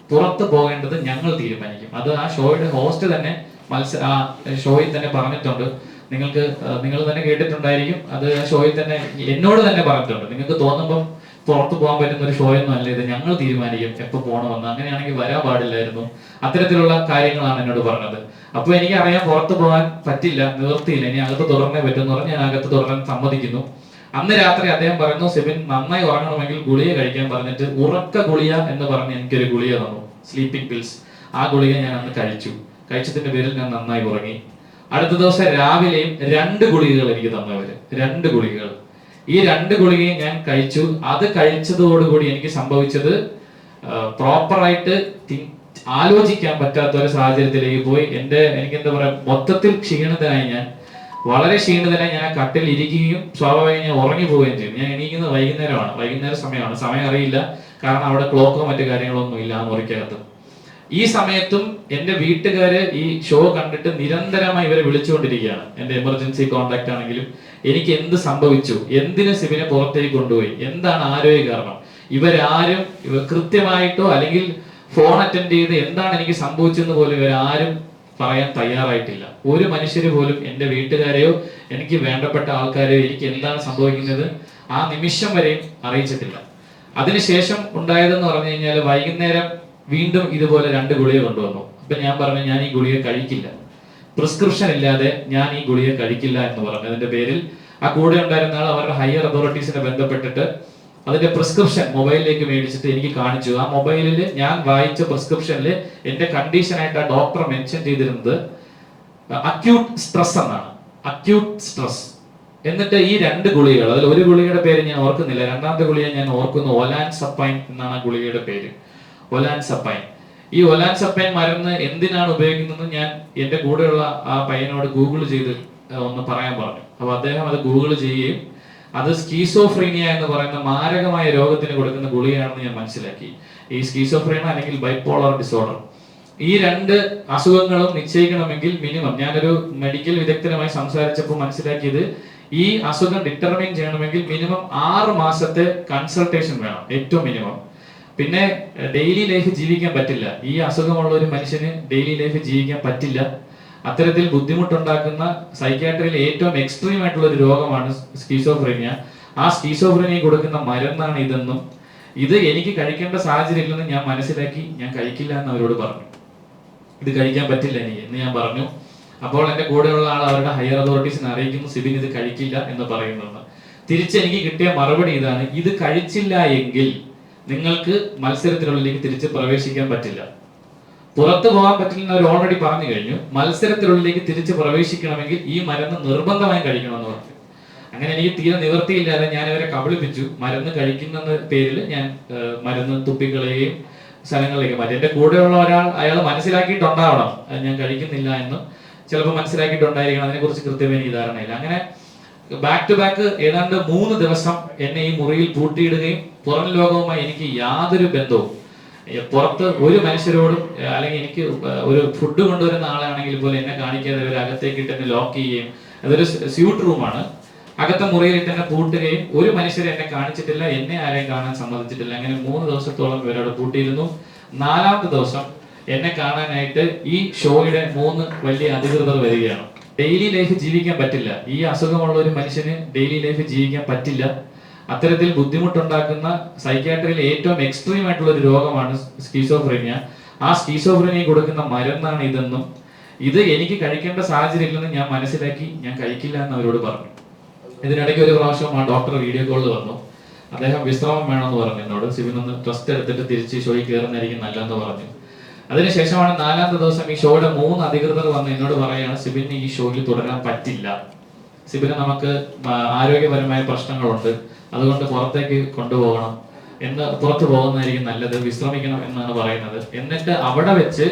പുറത്ത് പോകേണ്ടത് ഞങ്ങൾ തീരുമാനിക്കും. അത് ആ ഷോയുടെ ഹോസ്റ്റ് തന്നെ മത്സര ആ ഷോയിൽ തന്നെ പറഞ്ഞിട്ടുണ്ട്. നിങ്ങൾക്ക് നിങ്ങൾ തന്നെ കേട്ടിട്ടുണ്ടായിരിക്കും. അത് ഷോയിൽ തന്നെ എന്നോട് തന്നെ പറഞ്ഞിട്ടുണ്ട്. നിങ്ങൾക്ക് തോന്നുമ്പം പുറത്ത് പോകാൻ പറ്റുന്ന ഒരു ഷോ ഒന്നും അല്ല ഇത്. ഞങ്ങൾ തീരുമാനിക്കും എപ്പോ പോകണമെന്ന്. അങ്ങനെയാണെങ്കിൽ വരാൻ പാടില്ലായിരുന്നു. അത്തരത്തിലുള്ള കാര്യങ്ങളാണ് എന്നോട് പറഞ്ഞത്. അപ്പോൾ എനിക്ക് അറിയാം പുറത്ത് പോകാൻ പറ്റില്ല നിവൃത്തിയില്ല. ഇനി അകത്ത് തുടർന്നേ പറ്റുമെന്ന് പറഞ്ഞ് ഞാൻ അകത്ത് തുടരാൻ സമ്മതിക്കുന്നു. അന്ന് രാത്രി അദ്ദേഹം പറയുന്നു സെബിൻ നന്നായി ഉറങ്ങണമെങ്കിൽ ഗുളിക കഴിക്കാൻ പറഞ്ഞിട്ട് ഉറക്ക ഗുളിക എന്ന് പറഞ്ഞ് എനിക്കൊരു ഗുളിക തന്നു. സ്ലീപ്പിംഗ് പിൽസ് ആ ഗുളിക ഞാൻ അന്ന് കഴിച്ചു. കഴിച്ചതിന്റെ പേരിൽ ഞാൻ നന്നായി ഉറങ്ങി. അടുത്ത ദിവസം രാവിലെയും രണ്ട് ഗുളികകൾ എനിക്ക് തന്നവര് രണ്ട് ഗുളികകൾ. ഈ രണ്ട് ഗുളികയും ഞാൻ കഴിച്ചു. അത് കഴിച്ചതോടുകൂടി എനിക്ക് സംഭവിച്ചത് പ്രോപ്പറായിട്ട് ആലോചിക്കാൻ പറ്റാത്ത ഒരു സാഹചര്യത്തിലേക്ക് പോയി. എന്റെ എനിക്ക് എന്താ പറയാ മൊത്തത്തിൽ ക്ഷീണിതനായി ഞാൻ. വളരെ ക്ഷീണിതനായി ഞാൻ കട്ടിൽ ഇരിക്കുകയും സ്വാഭാവികം ഞാൻ ഉറങ്ങി പോവുകയും ചെയ്യും ഞാൻ എണീക്കുന്നത് വൈകുന്നേരമാണ്. വൈകുന്നേര സമയമാണ്. സമയം അറിയില്ല. കാരണം അവിടെ ക്ലോക്കോ മറ്റു കാര്യങ്ങളോ ഒന്നും ഇല്ല മുറിക്കകത്ത് ഈ സമയത്തും എന്റെ വീട്ടുകാര് ഈ ഷോ കണ്ടിട്ട് നിരന്തരമായി ഇവരെ വിളിച്ചുകൊണ്ടിരിക്കുകയാണ്. എന്റെ എമർജൻസി കോണ്ടാക്ട് ആണെങ്കിലും എനിക്ക് എന്ത് സംഭവിച്ചു? എന്തിനു സിബിനെ പുറത്തേക്ക് കൊണ്ടുപോയി? എന്താണ് ആരോഗ്യ കാരണം? ഇവരാരും ഇവർ കൃത്യമായിട്ടോ അല്ലെങ്കിൽ ഫോൺ അറ്റൻഡ് ചെയ്ത് എന്താണ് എനിക്ക് സംഭവിച്ചെന്ന് പോലും ഇവരാരും പറയാൻ തയ്യാറായിട്ടില്ല. ഒരു മനുഷ്യര് പോലും എന്റെ വീട്ടുകാരെയോ എനിക്ക് വേണ്ടപ്പെട്ട ആൾക്കാരെയോ എനിക്ക് എന്താണ് സംഭവിക്കുന്നത് ആ നിമിഷം വരെയും അറിയിച്ചിട്ടില്ല. അതിനുശേഷം ഉണ്ടായതെന്ന് പറഞ്ഞു കഴിഞ്ഞാൽ വൈകുന്നേരം വീണ്ടും ഇതുപോലെ രണ്ട് ഗുളിക കൊണ്ടുവന്നു. അപ്പൊ ഞാൻ പറഞ്ഞു ഞാൻ ഈ ഗുളിക കഴിക്കില്ല. പ്രിസ്ക്രിപ്ഷൻ ഇല്ലാതെ ഞാൻ ഈ ഗുളിക കഴിക്കില്ല എന്ന് പറഞ്ഞു. അതിന്റെ പേരിൽ ആ കൂടെ ഉണ്ടായിരുന്ന ആൾ അവരുടെ ഹയർ അതോറിറ്റീസിനെ ബന്ധപ്പെട്ടിട്ട് അതിന്റെ പ്രിസ്ക്രിപ്ഷൻ മൊബൈലിലേക്ക് മേടിച്ചിട്ട് എനിക്ക് കാണിച്ചു. ആ മൊബൈലിൽ ഞാൻ വായിച്ച പ്രിസ്ക്രിപ്ഷനിൽ എന്റെ കണ്ടീഷനായിട്ട് ആ ഡോക്ടർ മെൻഷൻ ചെയ്തിരുന്നത് അക്യൂട്ട് സ്ട്രെസ് എന്നാണ്. അക്യൂട്ട് സ്ട്രെസ് എന്നിട്ട് ഈ രണ്ട് ഗുളികൾ അതിൽ ഒരു ഗുളികയുടെ പേര് ഞാൻ ഓർക്കുന്നില്ല. രണ്ടാമത്തെ ഗുളിക ഞാൻ ഓർക്കുന്നു ഒലാൻ സപ്പൈൻ എന്നാണ് ആ ഗുളികയുടെ പേര്. ഒലാൻ സപ്പൈൻ ഈ ഒലാൻ സപ്പൈൻ മരുന്ന് എന്തിനാണ് ഉപയോഗിക്കുന്നത് ഞാൻ എന്റെ കൂടെയുള്ള ആ പയ്യനോട് ഗൂഗിൾ ചെയ്ത് ഒന്ന് പറയാൻ പറഞ്ഞു. അപ്പൊ അദ്ദേഹം അത് ഗൂഗിൾ ചെയ്യുകയും അത് സ്കീസോഫ്രീനിയ എന്ന് പറയുന്ന മാരകമായ രോഗത്തിന് കൊടുക്കുന്ന ഗുളികയാണെന്ന് ഞാൻ മനസ്സിലാക്കി. ഈ സ്കീസോഫ്രീന അല്ലെങ്കിൽ ബൈപ്പോളർ ഡിസോർഡർ ഈ രണ്ട് അസുഖങ്ങളും നിശ്ചയിക്കണമെങ്കിൽ മിനിമം ഞാനൊരു മെഡിക്കൽ വിദഗ്ധനുമായി സംസാരിച്ചപ്പോൾ മനസ്സിലാക്കിയത് ഈ അസുഖം ഡിറ്റർമിൻ ചെയ്യണമെങ്കിൽ മിനിമം ആറ് മാസത്തെ കൺസൾട്ടേഷൻ വേണം. ഏറ്റവും മിനിമം പിന്നെ ഡെയിലി ലൈഫ് ജീവിക്കാൻ പറ്റില്ല. ഈ അസുഖമുള്ള ഒരു മനുഷ്യന് ഡെയിലി ലൈഫ് ജീവിക്കാൻ പറ്റില്ല. അത്തരത്തിൽ ബുദ്ധിമുട്ടുണ്ടാക്കുന്ന സൈക്യാട്രിയിൽ ഏറ്റവും എക്സ്ട്രീം ആയിട്ടുള്ള ഒരു രോഗമാണ് സ്കീസോഫ്രീനിയ ആ സ്കീസോഫ്രീനിയ കൊടുക്കുന്ന മരുന്നാണ് ഇതെന്നും ഇത് എനിക്ക് കഴിക്കേണ്ട സാഹചര്യം ഇല്ലെന്ന് ഞാൻ മനസ്സിലാക്കി ഞാൻ കഴിക്കില്ല എന്ന് അവരോട് പറഞ്ഞു. ഇത് കഴിക്കാൻ പറ്റില്ല എനിക്ക് എന്ന് ഞാൻ പറഞ്ഞു. അപ്പോൾ എന്റെ കൂടെയുള്ള ആൾ അവരുടെ ഹയർ അതോറിറ്റീസിനെ അറിയിക്കുന്നു സിബിൻ ഇത് കഴിക്കില്ല എന്ന് പറയുന്നുണ്ട്. തിരിച്ചെനിക്ക് കിട്ടിയ മറുപടി ഇതാണ് ഇത് കഴിച്ചില്ല എങ്കിൽ നിങ്ങൾക്ക് മത്സരത്തിനുള്ളിലേക്ക് തിരിച്ച് പ്രവേശിക്കാൻ പറ്റില്ല. പുറത്തു പോകാൻ പറ്റില്ലെന്ന് അവർ ഓൾറെഡി പറഞ്ഞു കഴിഞ്ഞു. മത്സരത്തിനുള്ളിലേക്ക് തിരിച്ച് പ്രവേശിക്കണമെങ്കിൽ ഈ മരുന്ന് നിർബന്ധമായും കഴിക്കണമെന്ന് പറഞ്ഞു. അങ്ങനെ എനിക്ക് തീരെ നിവൃത്തിയില്ലാതെ ഞാൻ അവരെ കബളിപ്പിച്ചു. മരുന്ന് കഴിക്കുന്ന പേരിൽ ഞാൻ മരുന്ന് തുപ്പിക്കളയുകയും സ്ഥലങ്ങളിലേക്ക് മാറ്റി. എന്റെ കൂടെയുള്ള ഒരാൾ അയാൾ മനസ്സിലാക്കിയിട്ടുണ്ടാവണം. ഞാൻ കഴിക്കുന്നില്ല എന്ന് ചിലപ്പോൾ മനസ്സിലാക്കിയിട്ടുണ്ടായിരിക്കണം. അതിനെക്കുറിച്ച് കൃത്യമായി ധാരണയില്ല. അങ്ങനെ ബാക്ക് ടു ബാക്ക് ഏതാണ്ട് മൂന്ന് ദിവസം എന്നെ ഈ മുറിയിൽ പൂട്ടിയിടുകയും പുറം ലോകവുമായി എനിക്ക് യാതൊരു ബന്ധവും പുറത്ത് ഒരു മനുഷ്യരോടും അല്ലെങ്കിൽ എനിക്ക് ഒരു ഫുഡ് കൊണ്ടുവരുന്ന ആളാണെങ്കിൽ പോലും എന്നെ കാണിക്കാതെ അവർ അകത്തേക്ക് ഇട്ട് എന്നെ ലോക്ക് ചെയ്യുകയും അതൊരു സ്യൂട്ട് റൂമാണ്. അകത്തെ മുറിയിൽ ഇട്ട് എന്നെ പൂട്ടുകയും ഒരു മനുഷ്യരെ എന്നെ കാണിച്ചിട്ടില്ല എന്നെ ആരെയും കാണാൻ സമ്മതിച്ചിട്ടില്ല. അങ്ങനെ മൂന്ന് ദിവസത്തോളം ഇവരോട് പൂട്ടിയിരുന്നു. നാലാമത്തെ ദിവസം എന്നെ കാണാനായിട്ട് ഈ ഷോയുടെ മൂന്ന് വലിയ അധികൃതർ വരികയാണ്. ഡെയിലി ലൈഫ് ജീവിക്കാൻ പറ്റില്ല. ഈ അസുഖമുള്ള ഒരു മനുഷ്യന് ഡെയിലി ലൈഫ് ജീവിക്കാൻ പറ്റില്ല. അത്തരത്തിൽ ബുദ്ധിമുട്ടുണ്ടാക്കുന്ന സൈക്യാട്രിയിൽ ഏറ്റവും എക്സ്ട്രീം ആയിട്ടുള്ള ഒരു രോഗമാണ് സ്കീസോഫ്രീനിയ ആ സ്കീസോഫ്രീനിയ കൊടുക്കുന്ന മരുന്നാണ് ഇതെന്നും ഇത് എനിക്ക് കഴിക്കേണ്ട സാഹചര്യം ഇല്ലെന്ന് ഞാൻ മനസ്സിലാക്കി ഞാൻ കഴിക്കില്ല എന്ന് അവരോട് പറഞ്ഞു. ഇതിനിടയ്ക്ക് ഒരു പ്രാവശ്യം ആ ഡോക്ടർ വീഡിയോ കോളിൽ വന്നു. അദ്ദേഹം വിശ്രമം വേണമെന്ന് പറഞ്ഞു എന്നോട്. സിബിൻ ഒന്ന് ട്രസ്റ്റ് എടുത്തിട്ട് തിരിച്ച് ഷോയിൽ കയറുന്നതായിരിക്കും നല്ലതെന്ന് പറഞ്ഞു. അതിനുശേഷമാണ് നാലാമത്തെ ദിവസം ഈ ഷോയുടെ മൂന്ന് അധികൃതർ വന്ന് എന്നോട് പറയുകയാണ് സിബിന് ഈ ഷോയിൽ തുടരാൻ പറ്റില്ല. സിബിന് നമുക്ക് ആരോഗ്യപരമായ പ്രശ്നങ്ങളുണ്ട്. അതുകൊണ്ട് പുറത്തേക്ക് കൊണ്ടുപോകണം എന്ന് പുറത്തു പോകുന്നതായിരിക്കും നല്ലത് വിശ്രമിക്കണം എന്നാണ് പറയുന്നത്. എന്നിട്ട് അവിടെ വെച്ച്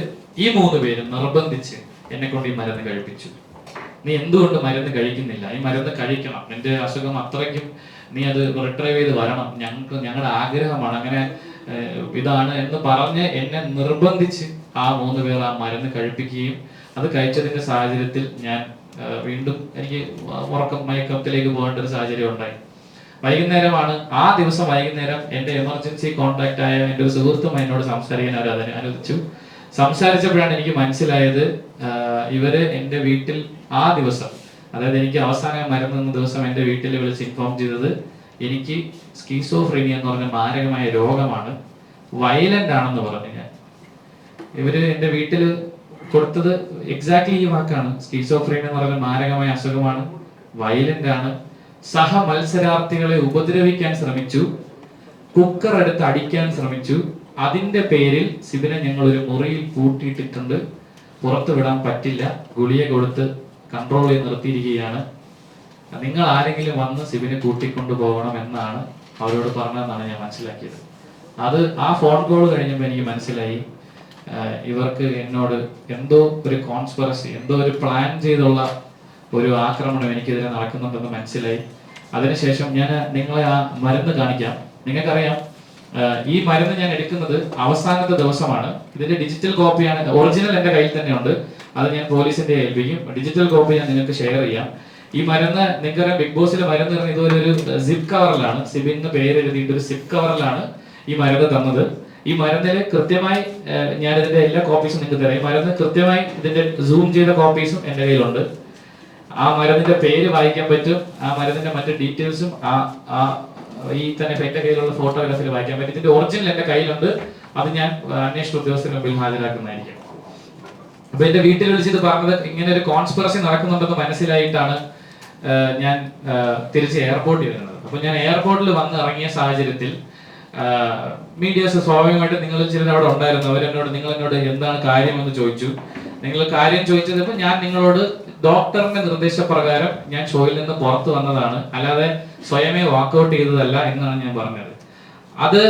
ഈ മൂന്ന് പേരും നിർബന്ധിച്ച് എന്നെ കൊണ്ട് ഈ മരുന്ന് കഴിപ്പിച്ചു. നീ എന്തുകൊണ്ട് മരുന്ന് കഴിക്കുന്നില്ല? ഈ മരുന്ന് കഴിക്കണം. നിന്റെ അസുഖം അത്രയ്ക്കും നീ അത് റിട്രൈവ് ചെയ്ത് വരണം. ഞങ്ങൾക്ക് ഞങ്ങളുടെ ആഗ്രഹമാണ്. അങ്ങനെ ഇതാണ് എന്ന് പറഞ്ഞ് എന്നെ നിർബന്ധിച്ച് ആ മൂന്ന് പേർ ആ മരുന്ന് കഴിപ്പിക്കുകയും അത് കഴിച്ചതിന്റെ സാഹചര്യത്തിൽ ഞാൻ വീണ്ടും എനിക്ക് ഉറക്കം മയക്കത്തിലേക്ക് പോകേണ്ട ഒരു സാഹചര്യം ഉണ്ടായി. വൈകുന്നേരമാണ്. ആ ദിവസം വൈകുന്നേരം എന്റെ എമർജൻസി കോൺടാക്ട് ആയ എന്റെ ഒരു സുഹൃത്തും എന്നോട് സംസാരിക്കാൻ അവർ അതിന് അനുവദിച്ചു. സംസാരിച്ചപ്പോഴാണ് എനിക്ക് മനസ്സിലായത് ഇവർ എന്റെ വീട്ടിൽ ആ ദിവസം അതായത് എനിക്ക് അവസാനം മരുന്നെന്ന നിന്ന ദിവസം എന്റെ വീട്ടിൽ വിളിച്ച് ഇൻഫോം ചെയ്തത് എനിക്ക് സ്കീസോഫ്രീനിയ എന്ന് പറഞ്ഞ മാരകമായ രോഗമാണ്. വയലന്റ് ആണെന്ന് പറഞ്ഞു ഞാൻ. ഇവർ എന്റെ വീട്ടിൽ കൊടുത്തത് എക്സാക്ട്ലി ഈ വാക്കാണ്. സ്കീസോഫ്രീനിയ എന്ന് പറഞ്ഞ മാരകമായ അസുഖമാണ്. വയലന്റ് ആണ്. സഹ മത്സരാർത്ഥികളെ ഉപദ്രവിക്കാൻ ശ്രമിച്ചു കുക്കർ എടുത്ത് അടിക്കാൻ ശ്രമിച്ചു. അതിന്റെ പേരിൽ സിബിനെ ഞങ്ങൾ ഒരു മുറിയിൽ പൂട്ടിയിട്ടിട്ടുണ്ട് പുറത്തു വിടാൻ പറ്റില്ല. ഗുളിയെ കൊടുത്ത് കൺട്രോൾ ചെയ്ത് നിർത്തിയിരിക്കുകയാണ്. നിങ്ങൾ ആരെങ്കിലും വന്ന് സിബിനെ കൂട്ടിക്കൊണ്ടു പോകണം എന്നാണ് അവരോട് പറഞ്ഞതെന്നാണ് ഞാൻ മനസ്സിലാക്കിയത്. അത് ആ ഫോൺ കോൾ കഴിഞ്ഞപ്പോൾ എനിക്ക് മനസ്സിലായി. ഇവർക്ക് എന്നോട് എന്തോ ഒരു കോൺസ്പെറസി എന്തോ ഒരു പ്ലാൻ ചെയ്തുള്ള ഒരു ആക്രമണം എനിക്കെതിരെ നടക്കുന്നുണ്ടെന്ന് മനസ്സിലായി. അതിനുശേഷം ഞാൻ നിങ്ങളെ ആ മരുന്ന് കാണിക്കാം. നിങ്ങൾക്കറിയാം ഈ മരുന്ന് ഞാൻ എടുക്കുന്നത് അവസാനത്തെ ദിവസമാണ്. ഇതിന്റെ ഡിജിറ്റൽ കോപ്പിയാണ് ഒറിജിനൽ എന്റെ കയ്യിൽ തന്നെയുണ്ട്. അത് ഞാൻ പോലീസിന്റെ ഏൽപ്പിക്കും. ഡിജിറ്റൽ കോപ്പി ഞാൻ നിങ്ങൾക്ക് ഷെയർ ചെയ്യാം. ഈ മരുന്ന് നിങ്ങൾക്കറിയാം ബിഗ് ബോസിലെ മരുന്ന് പറഞ്ഞാൽ ഇതുപോലെ ഒരു സിപ്പ് കവറിലാണ് സിബിൻ എന്ന് പേര് എഴുതിയിട്ട് ഒരു സിപ്പ് കവറിലാണ് ഈ മരുന്ന് തന്നത്. ഈ മരുന്നിൽ കൃത്യമായി ഞാൻ ഇതിന്റെ എല്ലാ കോപ്പീസും നിങ്ങൾക്ക് തരാം. ഈ മരുന്ന് കൃത്യമായി ഇതിന്റെ സൂം ചെയ്ത കോപ്പീസും എന്റെ കയ്യിലുണ്ട്. ആ മരുന്നിന്റെ പേര് വായിക്കാൻ പറ്റും. ആ മരുന്നിന്റെ മറ്റു ഡീറ്റെയിൽസും ആ ആ ഈ തന്നെ എന്റെ കയ്യിലുള്ള ഫോട്ടോഗ്രാഫിൽ വായിക്കാൻ പറ്റും. ഇതിന്റെ ഒറിജിനൽ എന്റെ കയ്യിലുണ്ട്. അത് ഞാൻ അന്വേഷണ ഉദ്യോഗസ്ഥരുടെ മുമ്പിൽ ഹാജരാക്കുന്നതായിരിക്കും. അപ്പൊ എന്റെ വീട്ടിൽ വിളിച്ചിട്ട് പറഞ്ഞത് ഇങ്ങനെ ഒരു കോൺസ്പിറസി നടക്കുന്നുണ്ടെന്ന് മനസ്സിലായിട്ടാണ് ഞാൻ തിരിച്ച് എയർപോർട്ടിൽ വരുന്നത്. അപ്പൊ ഞാൻ എയർപോർട്ടിൽ വന്ന് ഇറങ്ങിയ സാഹചര്യത്തിൽ മീഡിയസ് സ്വാഭാവികമായിട്ട് നിങ്ങൾ ചിലർ അവിടെ ഉണ്ടായിരുന്നു. അവരെന്നോട് നിങ്ങൾ എന്നോട് എന്താണ് കാര്യം എന്ന് ചോദിച്ചു. നിങ്ങൾ കാര്യം ചോദിച്ചപ്പോൾ ഞാൻ നിങ്ങളോട് ഡോക്ടറിന്റെ നിർദ്ദേശപ്രകാരം ഞാൻ ഷോയിൽ നിന്ന് പുറത്തു വന്നതാണ്. അല്ലാതെ സ്വയമേ വാക്കൗട്ട് ചെയ്തതല്ല എന്നാണ് ഞാൻ പറഞ്ഞത്. അത്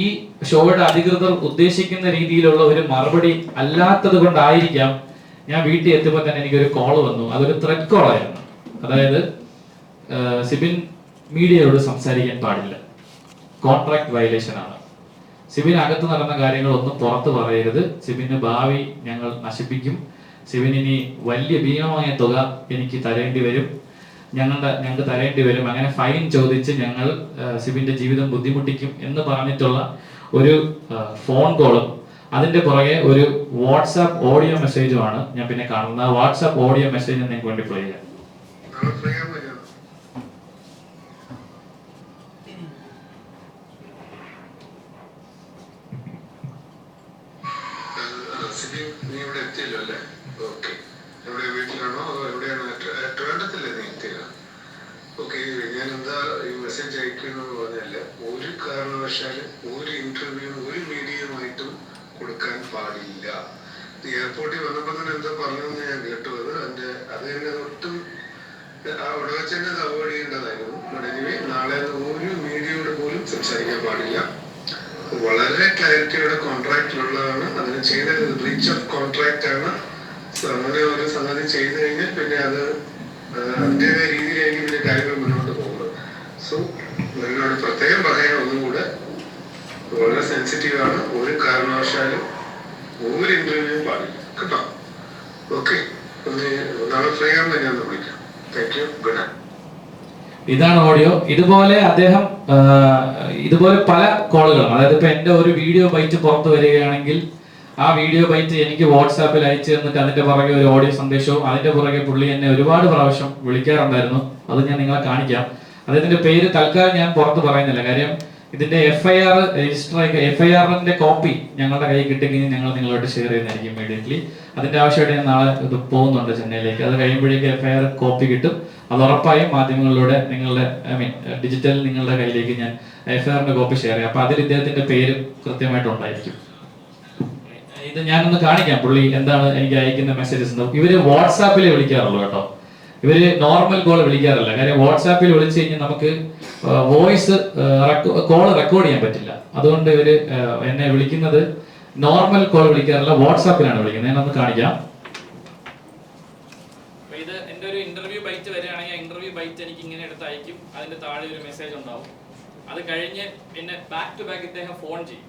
ഈ ഷോയുടെ അധികൃതർ ഉദ്ദേശിക്കുന്ന രീതിയിലുള്ള ഒരു മറുപടി അല്ലാത്തത് കൊണ്ടായിരിക്കാം ഞാൻ വീട്ടിൽ എത്തുമ്പോൾ തന്നെ എനിക്ക് ഒരു കോൾ വന്നു. അതൊരു ത്രെഡ് കോളായിരുന്നു അതായത് സിബിൻ മീഡിയയോട് സംസാരിക്കാൻ പാടില്ല. കോൺട്രാക്ട് വയലേഷൻ ആണ്. സിബിൻ അകത്ത് നടന്ന കാര്യങ്ങളൊന്നും പുറത്ത് പറയരുത്. സിബിന് ഭാവി ഞങ്ങൾ നശിപ്പിക്കും. ഇനി വലിയ ഭീമമായ തുക എനിക്ക് തരേണ്ടി വരും. ഞങ്ങളുടെ ഞങ്ങൾക്ക് തരേണ്ടി വരും. അങ്ങനെ ഫൈൻ ചോദിച്ച് ഞങ്ങൾ സിബിന്റെ ജീവിതം ബുദ്ധിമുട്ടിക്കും എന്ന് പറഞ്ഞിട്ടുള്ള ഒരു ഫോൺ കോളും അതിന്റെ പുറകെ ഒരു വാട്സാപ്പ് ഓഡിയോ മെസ്സേജുമാണ് ഞാൻ പിന്നെ കാണുന്നത്. വാട്സാപ്പ് ഓഡിയോ മെസ്സേജ് നിങ്ങൾക്ക് വേണ്ടി പ്ലേ ചെയ്യാം. നീ ഇവിടെ എത്തിയല്ലോ അല്ലേ? ഓക്കെ. എവിടെ വീട്ടിലാണോ അതോ എവിടെയാണ്? ട്രിവാൻഡ്രത്തല്ലേ നീ എത്തിയത്? ഓക്കെ ഞാൻ എന്താ ഈ മെസ്സേജ് അയക്കുന്നത് പറഞ്ഞാൽ ഒരു കാരണവശാലും ഒരു ഇന്റർവ്യൂ ഒരു മീഡിയയുമായിട്ടും കൊടുക്കാൻ പാടില്ല. എയർപോർട്ടിൽ വന്നപ്പോൾ തന്നെ എന്താ പറഞ്ഞതെന്ന് ഞാൻ കേട്ടു. അത് എന്റെ അത് തന്നെ ഒട്ടും അവിടെ വെച്ച് തന്നെ അത് അവോയ്ഡ് ചെയ്യേണ്ടതായിരുന്നു. നാളെ ഒരു മീഡിയയോട് പോലും സംസാരിക്കാൻ പാടില്ല. വളരെ ക്ലാരിറ്റിയുടെ കോൺട്രാക്റ്റിലുള്ളതാണ് അതിന് ചെയ്തത് ബ്രീച്ച് ഓഫ് കോൺട്രാക്റ്റ് ആണ്. അങ്ങനെ ഒരു സംഗതി ചെയ്തു കഴിഞ്ഞാൽ പിന്നെ അത് അതിന്റെതായ രീതിയിലായിരിക്കും പിന്നെ കാര്യങ്ങൾ മുന്നോട്ട് പോകുന്നത്. സോ നിങ്ങളോട് പ്രത്യേകം പറയാൻ ഒന്നും കൂടെ വളരെ സെൻസിറ്റീവ് ആണ്. ഒരു കാരണവശാലും ഒരു ഇന്റർവ്യൂ പാടില്ല. കേട്ടോ? ഓക്കെ നാളെ ഫ്രീ ആകുമ്പോൾ ഞാൻ വിളിക്കാം. താങ്ക് യു ഗുഡ് നൈറ്റ് ഇതാണ് ഓഡിയോ ഇതുപോലെ അദ്ദേഹം ഇതുപോലെ പല കോളുകളും അതായത് ഇപ്പൊ എന്റെ ഒരു വീഡിയോ ബൈറ്റ് പുറത്ത് വരികയാണെങ്കിൽ ആ വീഡിയോ ബൈറ്റ് എനിക്ക് വാട്സാപ്പിൽ അയച്ചു തന്നിട്ട് അതിന്റെ പുറകെ ഒരു ഓഡിയോ സന്ദേശവും അതിന്റെ പുറകെ പുള്ളി എന്നെ ഒരുപാട് പ്രാവശ്യം വിളിക്കാറുണ്ടായിരുന്നു. അത് ഞാൻ നിങ്ങളെ കാണിക്കാം. അദ്ദേഹത്തിന്റെ പേര് തൽക്കാലം ഞാൻ പുറത്ത് പറയുന്നില്ല. കാര്യം ഇതിന്റെ എഫ്ഐആർ രജിസ്റ്റർ എഫ് ഐ ആറിന്റെ കോപ്പി ഞങ്ങളുടെ കയ്യിൽ കിട്ടിക്കഴിഞ്ഞാൽ ഞങ്ങൾ നിങ്ങളോട് ഷെയർ ചെയ്യുന്നതായിരിക്കും ഇമീഡിയറ്റ്ലി അതിന്റെ ആവശ്യമായിട്ട് ഞാൻ നാളെ ഇത് പോകുന്നുണ്ട് ചെന്നൈയിലേക്ക്. അത് കഴിയുമ്പോഴേക്കും എഫ് ഐ ആർ കോപ്പി കിട്ടും. അത് ഉറപ്പായും മാധ്യമങ്ങളിലൂടെ നിങ്ങളുടെ ഐ മീൻ ഡിജിറ്റൽ നിങ്ങളുടെ കയ്യിലേക്ക് ഞാൻ എഫ് ഐ ആറിന്റെ കോപ്പി ഷെയർ ചെയ്യാം. അപ്പൊ അതിൽ ഇദ്ദേഹത്തിന്റെ പേര് കൃത്യമായിട്ടുണ്ടായിരിക്കും ഇത് ഞാനൊന്ന് കാണിക്കാം. പുള്ളി എന്താണ് എനിക്ക് അയക്കുന്ന മെസ്സേജസ് ഇവർ വാട്സാപ്പിൽ വിളിക്കാറുള്ളൂ കേട്ടോ. ഇവർ നോർമൽ കോൾ വിളിക്കാറില്ല. കാര്യം വാട്സാപ്പിൽ വിളിച്ചു കഴിഞ്ഞാൽ നമുക്ക് വോയിസ് കോൾ റെക്കോർഡ് ചെയ്യാൻ പറ്റില്ല. അതുകൊണ്ട് ഇവർ എന്നെ വിളിക്കുന്നത് നോർമൽ കോൾ വിളിക്കാറില്ല. വാട്സാപ്പിലാണ് വിളിക്കുന്നത്. ഞാനൊന്ന് കാണിക്കാം. ഇത് ഒരു ഇന്റർവ്യൂ ബൈറ്റ് വരികയാണെങ്കിൽ ഇന്റർവ്യൂ ബൈറ്റ് എനിക്ക് ഇങ്ങനെ എടുത്ത് അയക്കും. അതിന്റെ താഴെ ഒരു മെസ്സേജ് ഉണ്ടാവും. അത് കഴിഞ്ഞ് പിന്നെ ബാക്ക് ടു ബാക്ക് ഇദ്ദേഹം ഫോൺ ചെയ്യും.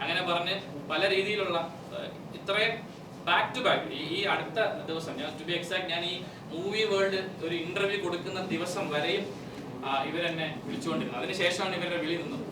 അങ്ങനെ പറഞ്ഞ് പല രീതിയിലുള്ള ഇത്രയും ബാക്ക് ടു ബാക്ക് ഈ അടുത്ത ദിവസം ഞാൻ ടു ബി എക്സാക്ട് ഞാൻ ഈ മൂവി വേൾഡ് ഒരു ഇന്റർവ്യൂ കൊടുക്കുന്ന ദിവസം വരെയും ഇവരെന്നെ വിളിച്ചുകൊണ്ടിരുന്നു അതിനുശേഷമാണ് ഇവരുടെ വിളി നിന്നത്.